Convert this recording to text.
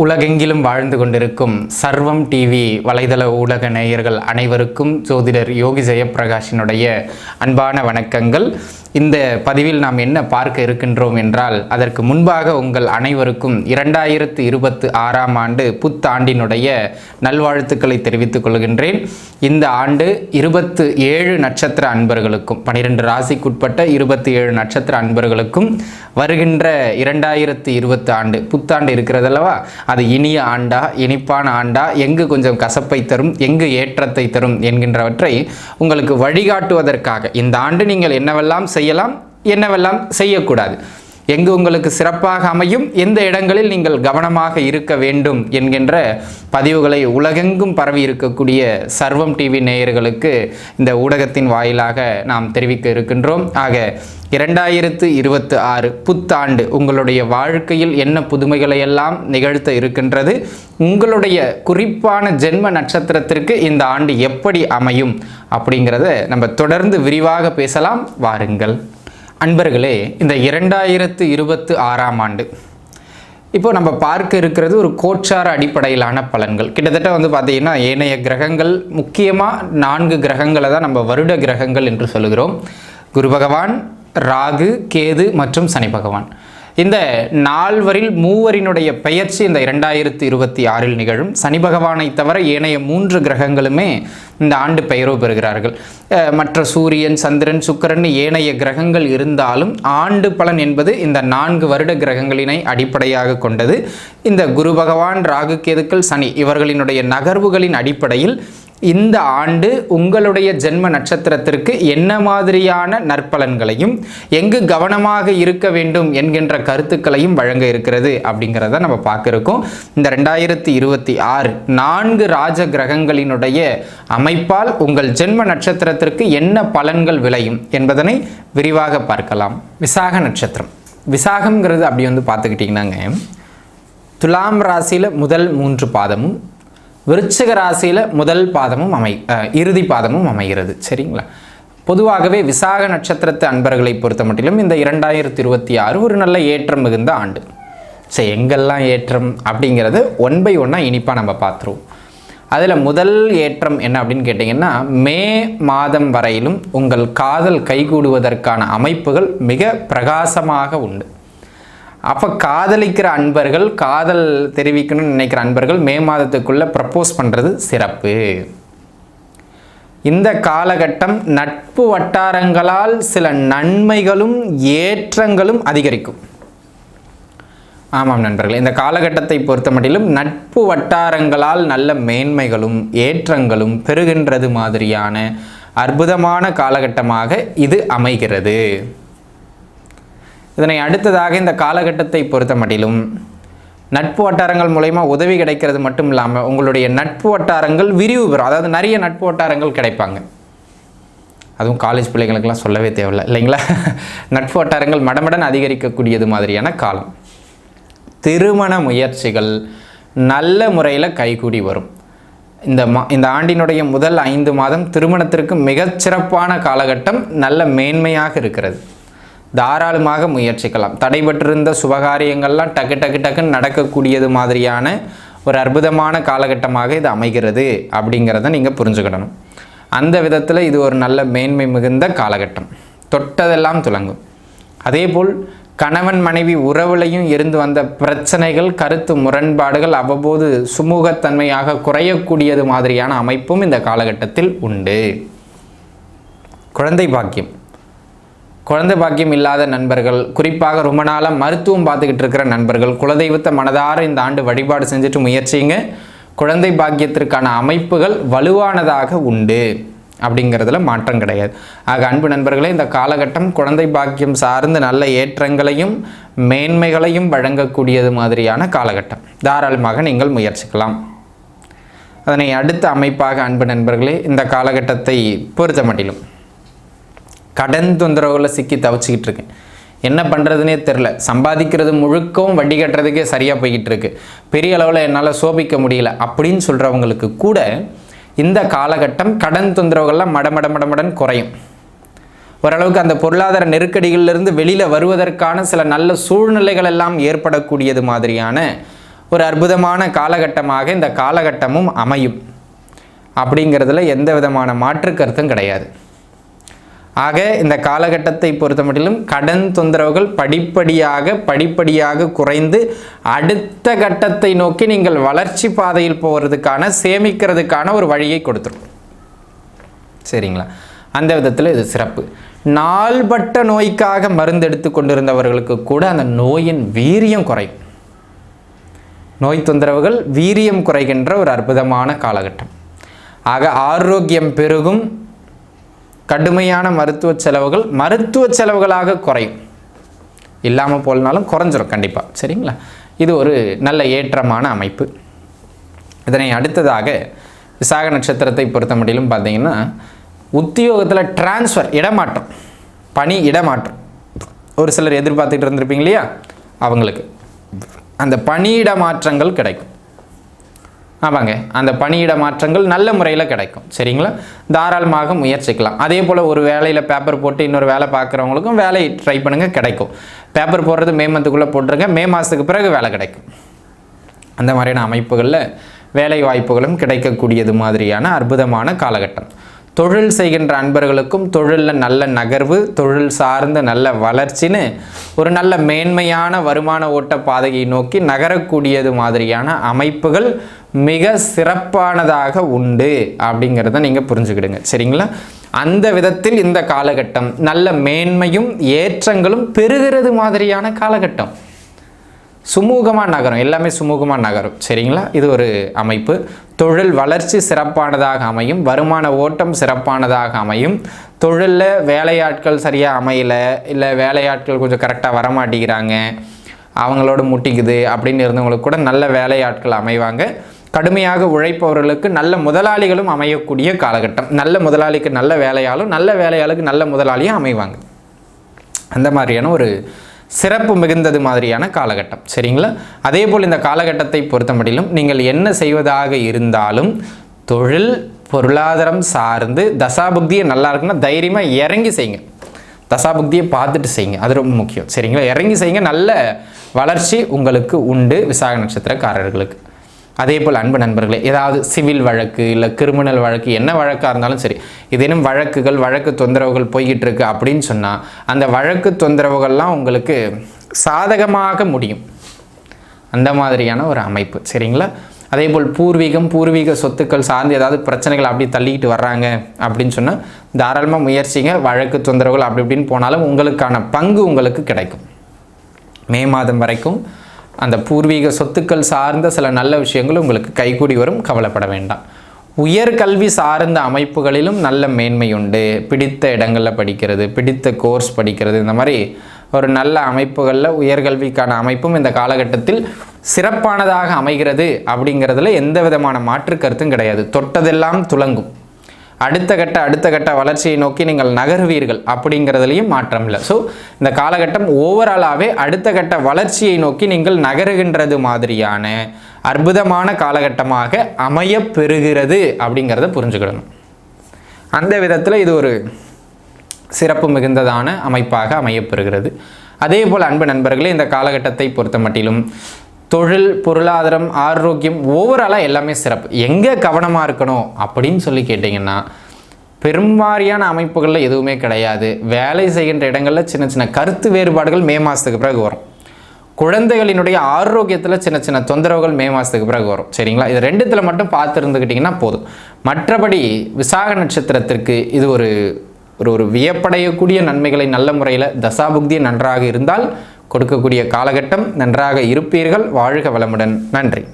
உலகெங்கிலும் வாழ்ந்து கொண்டிருக்கும் சர்வம் டிவி வலைதள ஊடக நேயர்கள் அனைவருக்கும் ஜோதிடர் யோகி ஜெயப்பிரகாஷினுடைய அன்பான வணக்கங்கள். இந்த பதிவில் நாம் என்ன பார்க்க இருக்கின்றோம் என்றால் அதற்கு முன்பாக உங்கள் அனைவருக்கும் இரண்டாயிரத்து இருபத்து ஆறாம் ஆண்டு புத்தாண்டினுடைய நல்வாழ்த்துக்களை தெரிவித்துக் கொள்கின்றேன். இந்த ஆண்டு இருபத்து ஏழு நட்சத்திர அன்பர்களுக்கும் பனிரெண்டு ராசிக்குட்பட்ட இருபத்தி ஏழு நட்சத்திர அன்பர்களுக்கும் வருகின்ற இரண்டாயிரத்து இருபத்து ஆண்டு புத்தாண்டு இருக்கிறதல்லவா? அது இனிய ஆண்டா இனிப்பான ஆண்டா எங்கு கொஞ்சம் கசப்பை தரும் எங்கு ஏற்றத்தை தரும் என்கின்றவற்றை உங்களுக்கு வழிகாட்டுவதற்காக இந்த ஆண்டு நீங்கள் என்னவெல்லாம் செய்யலாம் என்னவெல்லாம் செய்யக்கூடாது? எங்கு உங்களுக்கு சிறப்பாக அமையும் எந்த இடங்களில் நீங்கள் கவனமாக இருக்க வேண்டும் என்கின்ற பதிவுகளை உலகெங்கும் பரவி இருக்கக்கூடிய சர்வம் டிவி நேயர்களுக்கு இந்த ஊடகத்தின் வாயிலாக நாம் தெரிவிக்க இருக்கின்றோம். ஆக இரண்டாயிரத்து இருபத்து ஆறு புத்தாண்டு உங்களுடைய வாழ்க்கையில் என்ன புதுமைகளை எல்லாம் நிகழ்த்த இருக்கின்றது உங்களுடைய குறிப்பான ஜென்ம நட்சத்திரத்திற்கு இந்த ஆண்டு எப்படி அமையும் அப்படிங்கிறத நம்ம தொடர்ந்து விரிவாக பேசலாம். வாருங்கள். அன்பர்களே இந்த இரண்டாயிரத்து இருபத்து ஆறாம் ஆண்டு. இப்போ நம்ம பார்க்க இருக்கிறது ஒரு கோச்சார அடிப்படையிலான பலன்கள். கிட்டத்தட்ட வந்து பார்த்தீங்கன்னா ஏனைய கிரகங்கள் முக்கியமாக நான்கு கிரகங்களை தான் நம்ம வருட கிரகங்கள் என்று சொல்லுகிறோம். குரு பகவான் ராகு கேது மற்றும் சனி பகவான். இந்த நால்வரில் மூவரினுடைய பெயர்ச்சி இந்த இரண்டாயிரத்தி இருபத்தி ஆறில் நிகழும். சனி பகவானை தவிர ஏனைய மூன்று கிரகங்களுமே இந்த ஆண்டு பெயரோ பெறுகிறார்கள். மற்ற சூரியன் சந்திரன் சுக்கிரன் ஏனைய கிரகங்கள் இருந்தாலும் ஆண்டு பலன் என்பது இந்த நான்கு வருட கிரகங்களினை அடிப்படையாக கொண்டது. இந்த குரு பகவான் ராகு கேதுக்கள் சனி இவர்களினுடைய நகர்வுகளின் அடிப்படையில் இந்த ஆண்டு உங்களுடைய ஜென்ம நட்சத்திரத்திற்கு என்ன மாதிரியான நற்பலன்களையும் எங்கு கவனமாக இருக்க வேண்டும் என்கின்ற கருத்துக்களையும் வழங்க இருக்கிறது அப்படிங்கிறத நம்ம பார்க்க இருக்கோம் இந்த ரெண்டாயிரத்தி இருபத்தி ஆறு நான்கு ராஜ கிரகங்களினுடைய அமைப்பால் உங்கள் ஜென்ம நட்சத்திரத்திற்கு என்ன பலன்கள் விளையும் என்பதனை விரிவாக பார்க்கலாம். விசாக நட்சத்திரம். விசாகம்ங்கிறது அப்படி வந்து பார்த்துக்கிட்டிங்கன்னாங்க. துலாம் ராசியில் முதல் மூன்று பாதமும் விருச்சிக ராசியில் முதல் பாதமும் அமை இறுதி பாதமும் அமைகிறது. சரிங்களா? பொதுவாகவே விசாக நட்சத்திரத்து அன்பர்களை பொறுத்த மட்டிலும் இந்த இரண்டாயிரத்தி இருபத்தி ஆறு ஒரு நல்ல ஏற்றம் மிகுந்த ஆண்டு. சரி எங்கெல்லாம் ஏற்றம் அப்படிங்கிறது ஒன் பை ஒன்னாக இனிப்பாக நம்ம பார்த்துருவோம். அதில் முதல் ஏற்றம் என்ன அப்படின்னு கேட்டிங்கன்னா மே மாதம் வரையிலும் உங்கள் காதல் கைகூடுவதற்கான அமைப்புகள் மிக பிரகாசமாக உண்டு. அப்போ காதலிக்கிற அன்பர்கள் காதல் தெரிவிக்கணும்னு நினைக்கிற அன்பர்கள் மே மாதத்துக்குள்ளே ப்ரப்போஸ் பண்ணுறது சிறப்பு. இந்த காலகட்டம் நட்பு வட்டாரங்களால் சில நன்மைகளும் ஏற்றங்களும் அதிகரிக்கும். ஆமாம் நண்பர்களே இந்த காலகட்டத்தை பொறுத்த மட்டிலும் நட்பு வட்டாரங்களால் நல்ல மேன்மைகளும் ஏற்றங்களும் பெறுகின்றது மாதிரியான அற்புதமான காலகட்டமாக இது அமைகிறது. இதனை அடுத்ததாக இந்த காலகட்டத்தை பொறுத்த மட்டிலும் நட்பு வட்டாரங்கள் மூலயமா உதவி கிடைக்கிறது மட்டும் இல்லாமல் உங்களுடைய நட்பு வட்டாரங்கள் விரிவு பெறும். அதாவது நிறைய நட்பு வட்டாரங்கள் கிடைப்பாங்க. அதுவும் காலேஜ் பிள்ளைங்களுக்கெல்லாம் சொல்லவே தேவையில்லை இல்லைங்களா? நட்பு வட்டாரங்கள் மடமடன் அதிகரிக்கக்கூடியது மாதிரியான காலம். திருமண முயற்சிகள் நல்ல முறையில் கைகூடி வரும். இந்த மா இந்த ஆண்டினுடைய முதல் ஐந்து மாதம் திருமணத்திற்கு மிகச்சிறப்பான காலகட்டம் நல்ல மேன்மையாக இருக்கிறது. தாராளமாக முயற்சிக்கலாம். தடைபட்டிருந்த சுபகாரியங்கள்லாம் டக்கு டக்கு டக்குன்னு நடக்கக்கூடியது மாதிரியான ஒரு அற்புதமான காலகட்டமாக இது அமைகிறது அப்படிங்கிறத நீங்கள் புரிஞ்சுக்கிடணும். அந்த விதத்தில் இது ஒரு நல்ல மேன்மை மிகுந்த காலகட்டம். தொட்டதெல்லாம் துலங்கும். அதேபோல் கணவன் மனைவி உறவுலையும் இருந்து வந்த பிரச்சனைகள் கருத்து முரண்பாடுகள் அவ்வப்போது சுமூகத்தன்மையாக குறையக்கூடியது மாதிரியான அமைப்பும் இந்த காலகட்டத்தில் உண்டு. குழந்தை பாக்கியம். குழந்தை பாக்கியம் இல்லாத நண்பர்கள் குறிப்பாக ரொம்ப நாளாக மருத்துவம் பார்த்துக்கிட்டு இருக்கிற நண்பர்கள் குலதெய்வத்தை மனதார இந்த ஆண்டு வழிபாடு செஞ்சுட்டு முயற்சிங்க. குழந்தை பாக்கியத்திற்கான அமைப்புகள் வலுவானதாக உண்டு அப்படிங்கிறதுல மாற்றம் கிடையாது. ஆக அன்பு நண்பர்களே இந்த காலகட்டம் குழந்தை பாக்கியம் சார்ந்து நல்ல ஏற்றங்களையும் மேன்மைகளையும் வழங்கக்கூடியது மாதிரியான காலகட்டம். தாராளமாக நீங்கள் முயற்சிக்கலாம். அதனை அடுத்த அமைப்பாக அன்பு நண்பர்களே இந்த காலகட்டத்தை பொறுத்த மட்டிலும். கடன் தொந்தரவுகளில் சிக்கி தவிச்சிக்கிட்டு இருக்கேன். என்ன பண்ணுறதுனே தெரில சம்பாதிக்கிறது முழுக்கவும் வட்டி கட்டுறதுக்கே சரியாக போய்கிட்டு இருக்கு. பெரிய அளவில் என்னால் சோபிக்க முடியல. அப்படின்னு சொல்கிறவங்களுக்கு கூட இந்த காலகட்டம் கடன் தொந்தரவுகள்லாம் மடமட மடமடன் குறையும். ஓரளவுக்கு அந்த பொருளாதார நெருக்கடிகளிலிருந்து வெளியில் வருவதற்கான சில நல்ல சூழ்நிலைகள் எல்லாம் ஏற்படக்கூடியது மாதிரியான ஒரு அற்புதமான காலகட்டமாக இந்த காலகட்டமும் அமையும். அப்படிங்கிறதுல எந்த விதமான மாற்று கருத்தும் கிடையாது. ஆக இந்த காலகட்டத்தை பொறுத்த மட்டிலும் கடன் தொந்தரவுகள் படிப்படியாக படிப்படியாக குறைந்து அடுத்த கட்டத்தை நோக்கி நீங்கள் வளர்ச்சி பாதையில் போகிறதுக்கான சேமிக்கிறதுக்கான ஒரு வழியை கொடுத்துரும் சரிங்களா? அந்த விதத்தில் இது சிறப்பு. நாள்பட்ட நோய்க்காக மருந்து எடுத்து கொண்டிருந்தவர்களுக்கு கூட அந்த நோயின் வீரியம் குறையும். நோய் தொந்தரவுகள் வீரியம் குறைகின்ற ஒரு அற்புதமான காலகட்டம். ஆக ஆரோக்கியம் பெருகும் கடுமையான மருத்துவ செலவுகள் மருத்துவ செலவுகளாக குறையும். இல்லாமல் போலனாலும் குறைஞ்சிரும் கண்டிப்பாக சரிங்களா? இது ஒரு நல்ல ஏற்றமான அமைப்பு. இதனை அடுத்ததாக விசாக நட்சத்திரத்தை பொறுத்த முடியலும் பார்த்தீங்கன்னா உத்தியோகத்தில் டிரான்ஸ்ஃபர் இடமாற்றம் பணி இடமாற்றம். ஒரு சிலர் எதிர்பார்த்துட்டு இருந்திருப்பீங்க இல்லையா? அவங்களுக்கு. அந்த பணியிட மாற்றங்கள் கிடைக்கும். ஆமாங்க அந்த பணியிட மாற்றங்கள் நல்ல முறையில் கிடைக்கும். சரிங்களா? தாராளமாக முயற்சிக்கலாம். அதே போல் ஒரு வேலையில் பேப்பர் போட்டு இன்னொரு வேலை பார்க்குறவங்களுக்கும் வேலை ட்ரை பண்ணுங்கள் கிடைக்கும். பேப்பர் போடுறது மே மந்த்துக்குள்ளே போட்டுருங்க. மே மாதத்துக்கு பிறகு வேலை கிடைக்கும். அந்த மாதிரியான அமைப்புகளில் வேலை வாய்ப்புகளும் கிடைக்கக்கூடியது மாதிரியான அற்புதமான காலகட்டம். தொழில் செய்கின்ற அன்பர்களுக்கும் தொழிலில் நல்ல நகர்வு தொழில் சார்ந்த நல்ல வளர்ச்சின்னு ஒரு நல்ல மேன்மையான வருமான ஓட்ட பாதையை நோக்கி நகரக்கூடியது மாதிரியான அமைப்புகள் மிக சிறப்பானதாக உண்டு அப்படிங்கிறத நீங்கள் புரிஞ்சுக்கிடுங்க. சரிங்களா? அந்த விதத்தில் இந்த காலகட்டம் நல்ல மேன்மையும் ஏற்றங்களும் பெறுகிறது மாதிரியான காலகட்டம். சுமூகமாக நகரும் எல்லாமே சுமூகமாக நகரும். சரிங்களா? இது ஒரு அமைப்பு. தொழில் வளர்ச்சி சிறப்பானதாக அமையும். வருமான ஓட்டம் சிறப்பானதாக அமையும். தொழிலில் வேலையாட்கள் சரியாக அமையல இல்லை வேலையாட்கள் கொஞ்சம் கரெக்டாக வரமாட்டேங்கிறாங்க அவங்களோட முட்டிக்குது அப்படின்னு இருந்தவங்களுக்கு கூட நல்ல வேலையாட்கள் அமைவாங்க. கடுமையாக உழைப்பவர்களுக்கு நல்ல முதலாளிகளும் அமையக்கூடிய காலகட்டம். நல்ல முதலாளிக்கு நல்ல வேலையாளும் நல்ல வேலையாளுக்கு நல்ல முதலாளியும் அமைவாங்க. அந்த மாதிரியான ஒரு சிறப்பு மிகுந்தது மாதிரியான காலகட்டம். சரிங்களா? அதே போல் இந்த காலகட்டத்தை பொறுத்தமட்டிலும் நீங்கள் என்ன செய்வதாக இருந்தாலும் தொழில் பொருளாதாரம் சார்ந்து தசாபுக்தியை நல்லா இருக்குன்னா தைரியமாக இறங்கி செய்யுங்க. தசாபுக்தியை பார்த்துட்டு செய்யுங்க. அது ரொம்ப முக்கியம். சரிங்களா? இறங்கி செய்யுங்க. நல்ல வளர்ச்சி உங்களுக்கு உண்டு விசாக நட்சத்திரக்காரர்களுக்கு. அதே போல் அன்பு நண்பர்களே ஏதாவது சிவில் வழக்கு இல்லை கிரிமினல் வழக்கு என்ன வழக்காக இருந்தாலும் சரி இதேனும் வழக்குகள் வழக்கு தொந்தரவுகள் போய்கிட்டு இருக்கு அப்படின்னு சொன்னால் அந்த வழக்கு தொந்தரவுகள்லாம் உங்களுக்கு சாதகமாக முடியும். அந்த மாதிரியான ஒரு அமைப்பு சரிங்களா? அதே போல் பூர்வீகம் பூர்வீக சொத்துக்கள் சார்ந்து ஏதாவது பிரச்சனைகள் அப்படி தள்ளிக்கிட்டு வர்றாங்க அப்படின்னு சொன்னால் தாராளமாக முயற்சிங்க வழக்கு தொந்தரவுகள் அப்படி இப்படின்னு போனாலும் உங்களுக்கான பங்கு உங்களுக்கு கிடைக்கும். மே மாதம் வரைக்கும் அந்த பூர்வீக சொத்துக்கள் சார்ந்த சில நல்ல விஷயங்கள் உங்களுக்கு கைகூடி வரும். கவலைப்பட வேண்டாம். உயர்கல்வி சார்ந்த அமைப்புகளிலும் நல்ல மேன்மை உண்டு. பிடித்த இடங்களில் படிக்கிறது பிடித்த கோர்ஸ் படிக்கிறது இந்த மாதிரி ஒரு நல்ல அமைப்புகளில் உயர்கல்விக்கான அமைப்பும் இந்த காலகட்டத்தில் சிறப்பானதாக அமைகிறது அப்படிங்கிறதுல எந்த விதமான மாற்று கருத்தும் கிடையாது. தொட்டதெல்லாம் துலங்கும் அடுத்த கட்ட அடுத்த கட்ட வளர்ச்சியை நோக்கி நீங்கள் நகருவீர்கள் அப்படிங்கிறதுலையும் மாற்றம் இல்லை. ஸோ இந்த காலகட்டம் ஓவராலாகவே அடுத்த கட்ட வளர்ச்சியை நோக்கி நீங்கள் நகருகின்றது மாதிரியான அற்புதமான காலகட்டமாக அமைய பெறுகிறது அப்படிங்கிறத புரிஞ்சுக்கிடணும். அந்த விதத்தில் இது ஒரு சிறப்பு மிகுந்ததான அமைப்பாக அமையப்பெறுகிறது அதே போல் அன்பு நண்பர்களே இந்த காலகட்டத்தை பொறுத்த மட்டிலும் தொழில் பொருளாதாரம் ஆரோக்கியம் ஓவராலாக எல்லாமே சிறப்பு. எங்கே கவனமாக இருக்கணும் அப்படின்னு சொல்லி கேட்டிங்கன்னா பெரும்பாரியான அமைப்புகளில் எதுவுமே கிடையாது. வேலை செய்கின்ற இடங்களில் சின்ன சின்ன கருத்து வேறுபாடுகள் மே மாதத்துக்கு பிறகு வரும். குழந்தைகளினுடைய ஆரோக்கியத்தில் சின்ன சின்ன தொந்தரவுகள் மே மாதத்துக்கு பிறகு வரும். சரிங்களா? இது ரெண்டுத்தில் மட்டும் பார்த்து இருந்துக்கிட்டிங்கன்னா போதும். மற்றபடி விசாக நட்சத்திரத்திற்கு இது ஒரு ஒரு ஒரு வியப்படையக்கூடிய நன்மைகளை நல்ல முறையில் தசாபுக்தி நன்றாக இருந்தால் கொடுக்கக்கூடிய காலகட்டம் நன்றாக இருப்பீர்கள். வாழ்க வளமுடன். நன்றி.